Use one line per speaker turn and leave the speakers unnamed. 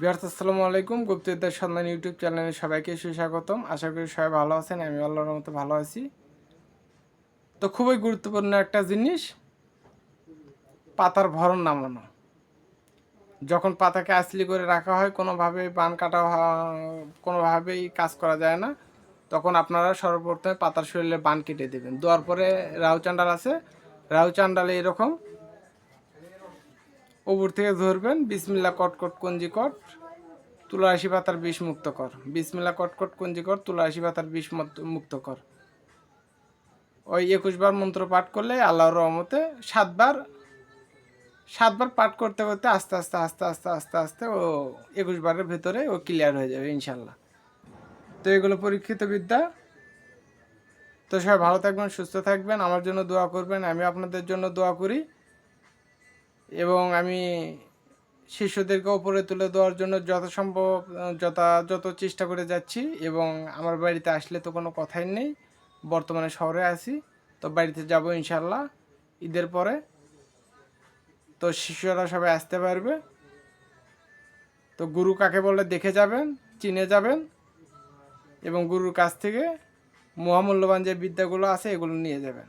বিহার্ত আসসালামু আলাইকুম। গুপ্তবিদ্যার সন্ধান ইউটিউব চ্যানেলে সবাইকে সুস্বাগতম। আশা করি সবাই ভালো আছেন, আমি আল্লাহর মতো ভালো আছি। তো খুবই গুরুত্বপূর্ণ একটা জিনিস, পাতার ভরণ নামানো। যখন পাতাকে আসলি করে রাখা হয়, কোনোভাবেই বান কাটা কোনোভাবেই কাজ করা যায় না, তখন আপনারা সর্বপ্রথমে পাতার শরীরে বান কেটে দেবেন। দেওয়ার পরে রাউ চান্ডাল আছে। রাউ চান্ডালে এরকম উপর থেকে ধরবেন, বিসমিল্লা কটকট কঞ্জি কট তুলাসী পাতার বিষ মুক্ত কর। বিসমিল্লা কটকট কঞ্জি কর তুলাসী পাতার বিষ মুক্ত কর। ওই একুশ বার মন্ত্র পাঠ করলে আল্লাহর রহমতে সাতবার সাতবার পাঠ করতে করতে আস্তে আস্তে আস্তে আস্তে আস্তে আস্তে ও একুশ বারের ভেতরে ও ক্লিয়ার হয়ে যাবে ইনশাল্লাহ তো এগুলো পরীক্ষিত বিদ্যা। তো সবাই ভালো থাকবেন, সুস্থ থাকবেন, আমার জন্য দোয়া করবেন, আমি আপনাদের জন্য দোয়া করি। এবং আমি শিশুদেরকে ওপরে তুলে দেওয়ার জন্য যথাসম্ভব যথাযথ চেষ্টা করে যাচ্ছি এবং আমার বাড়িতে আসলে তো কোনো কথাই নেই। বর্তমানে শহরে আছি, তো বাড়িতে যাব ইনশাল্লাহ ঈদের পরে। তো শিশুরা সবাই আসতে পারবে। তো গুরু কাকে বলে দেখে যাবেন, চিনে যাবেন এবং গুরুর কাছ থেকে মহামূল্যবান যে বিদ্যাগুলো আছে এগুলো নিয়ে যাবেন।